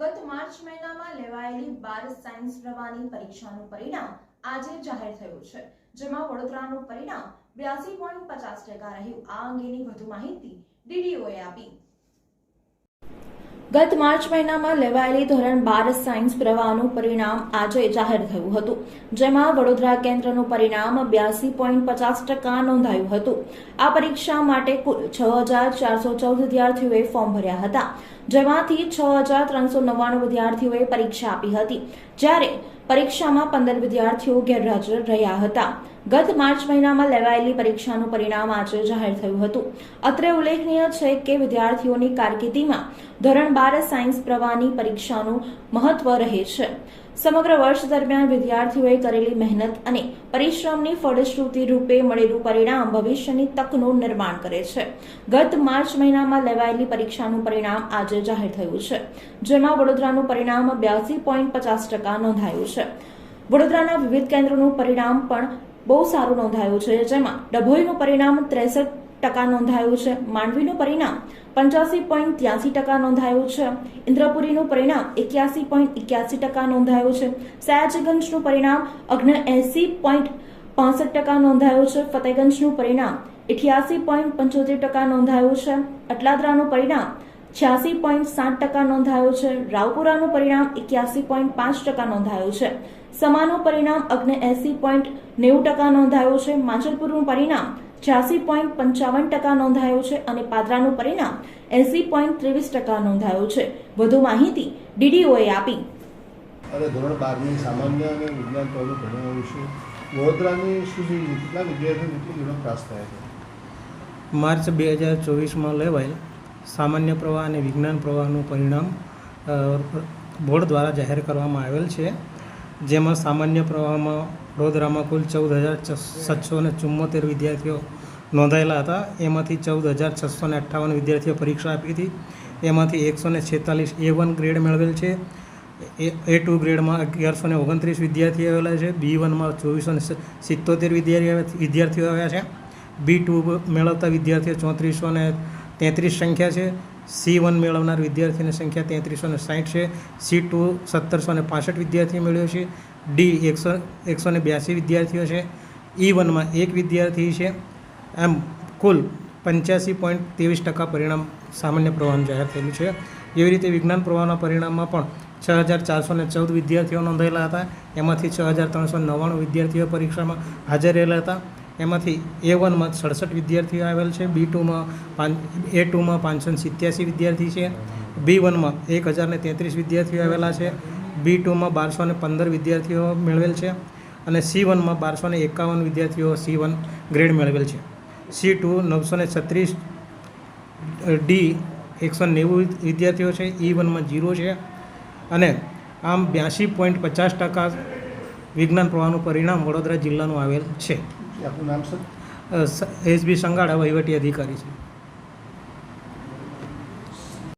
ગત માર્ચ મહિનામાં લેવાયેલી બાર સાયન્સ પ્રવાહની પરીક્ષાનું પરિણામ આજે જાહેર થયું છે, જેમાં વડોદરાનું પરિણામ બ્યાસી પોઈન્ટ પચાસ ટકા રહ્યું. આ અંગેની વધુ માહિતી ડીડીઓએ આપી. ગત માર્ચ મહિનામાં લેવાયેલી ધોરણ બાર સાયન્સ પ્રવાહનું પરિણામ આજે જાહેર થયું હતું, જેમાં વડોદરા કેન્દ્રનું પરિણામ બ્યાસી પોઈન્ટ પચાસ ટકા નોંધાયું હતું. આ પરીક્ષા માટે કુલ છ હજાર ચારસો ચૌદ વિદ્યાર્થીઓએ ફોર્મ ભર્યા હતા. જેમાંથી છ હજાર ત્રણસો નવ્વાણું વિદ્યાર્થીઓએ પરીક્ષા આપી હતી. જ્યારે પરીક્ષામાં પંદર વિદ્યાર્થીઓ ગેરહાજર રહ્યા હતા. ગત માર્ચ મહિનામાં લેવાયેલી પરીક્ષાનું પરિણામ આજે જાહેર થયું હતું. અત્રે ઉલ્લેખનીય છે કે વિદ્યાર્થીઓની કારકિર્દીમાં ધોરણ બાર સાયન્સ પ્રવાહની પરીક્ષાનું મહત્વ રહે છે. સમગ્ર વર્ષ દરમિયાન વિદ્યાર્થીઓએ કરેલી મહેનત અને પરિશ્રમની ફળશ્રુતિ રૂપે મળેલું પરિણામ ભવિષ્યની તકનું નિર્માણ કરે છે. ગત માર્ચ મહિનામાં લેવાયેલી પરીક્ષાનું પરિણામ આજે જાહેર થયું છે, જેમાં વડોદરાનું પરિણામ બ્યાસી પોઈન્ટ પચાસ ટકા નોંધાયું છે. વડોદરાના વિવિધ કેન્દ્રોનું પરિણામ પણ બહુ સારું નોંધાયું છે. જેમાં ડભોઈનું પરિણામ ત્રેસઠ ટકા નોંધાયું છે. માંડવીનું પરિણામ પંચ્યાસી પોઈન્ટ ત્યાસી ટકા નોંધાયું છે. ઇન્દ્રપુરીનું પરિણામ એક્યાસી પોઈન્ટ એક્યાસી ટકા નોંધાયું છે. સયાજીગંજનું પરિણામ અગ્ન એસી પોઈન્ટ પાસઠ ટકા નોંધાયું છે. ફતેગંજનું પરિણામ અઠ્યાસી પોઈન્ટ પંચોતેર ટકા નોંધાયું છે. અટલાદરાનું પરિણામ છ્યાસી પોઈન્ટ સાત ટકા નોંધાયો છે. રાવપુરાનું પરિણામ એક્યાસી પોઈન્ટ પાંચ ટકા નોંધાયું છે. સમાનું પરિણામ અગ્ન એસી પોઈન્ટ નેવું ટકા નોંધાયું છે. માંજલપુરનું પરિણામ છ્યાસી પોઈન્ટ પંચાવન ટકા નોંધાયું છે અને પાદરાનું પરિણામ એસી પોઈન્ટ ત્રેવીસ ટકા નોંધાયું છે. વધુ માહિતી ડીડીઓએ આપી. અને ધોરણ બારની સામાન્ય અને વિજ્ઞાન પ્રવૃત્તિ ભણવા વિશે વડોદરાની સુધી કેટલા વિદ્યાર્થીઓ કેટલી ધોરણ પાસ થયા છે? માર્ચ બે હજાર ચોવીસમાં લેવાયેલ સામાન્ય પ્રવાહ અને વિજ્ઞાન પ્રવાહનું પરિણામ બોર્ડ દ્વારા જાહેર કરવામાં આવેલ છે. જેમાં સામાન્ય પ્રવાહમાં વડોદરામાં કુલ ચૌદ હજાર સાતસો ને ચુમ્મોતેર વિદ્યાર્થીઓ નોંધાયેલા હતા. એમાંથી ચૌદ હજાર છસો ને અઠ્ઠાવન વિદ્યાર્થીઓ પરીક્ષા આપી હતી. એમાંથી એકસો ને છેતાલીસ એ વન ગ્રેડ મેળવેલ છે. એ એ ટુ ગ્રેડમાં અગિયારસો ને ઓગણત્રીસ વિદ્યાર્થીઓ આવેલા છે. બી વનમાં ચોવીસો ને સિત્તોતેર વિદ્યાર્થીઓ વિદ્યાર્થીઓ આવ્યા છે. બી ટુ મેળવતા વિદ્યાર્થીઓ ચોત્રીસો ને તેત્રીસ સંખ્યા છે. સી વન મેળવનાર વિદ્યાર્થીની સંખ્યા તેત્રીસો ને સાઠ છે. સી ટુ સત્તરસો ને પાસઠ વિદ્યાર્થીઓ મેળવ્યો છે. ડી એકસો એકસો ને બ્યાસી વિદ્યાર્થીઓ છે. ઈ વનમાં એક વિદ્યાર્થી છે. એમ કુલ પંચ્યાસી પોઈન્ટ ત્રેવીસ ટકા પરિણામ સામાન્ય પ્રવાહનું જાહેર થયેલું છે. એવી રીતે વિજ્ઞાન પ્રવાહના પરિણામમાં પણ છ હજાર ચારસો ને ચૌદ વિદ્યાર્થીઓ નોંધાયેલા હતા. એમાંથી છ હજાર ત્રણસો નવ્વાણું વિદ્યાર્થીઓ પરીક્ષામાં હાજર રહેલા હતા. એમાંથી એ વનમાં સડસઠ વિદ્યાર્થીઓ આવેલ છે બી ટુમાં પાન એ ટુમાં પાંચસો સિત્યાસી વિદ્યાર્થી છે બી વનમાં એક હજારને તેત્રીસ વિદ્યાર્થીઓ આવેલા છે બી ટુમાં બારસો ને પંદર વિદ્યાર્થીઓ મેળવેલ છે અને સી વનમાં બારસો ને એકાવન વિદ્યાર્થીઓ સી વન ગ્રેડ મેળવેલ છે. સી ટુ નવસો ને છત્રીસ ડી એકસો નેવું વિદ્યાર્થીઓ છે ઈ વનમાં જીરો છે અને આમ બ્યાસી પોઈન્ટ પચાસ ટકા વિજ્ઞાન પ્રવાહનું પરિણામ વડોદરા જિલ્લાનું આવેલ છે. આપનું નામ સર? એસબી સંગાડા વહીવટી અધિકારી છે.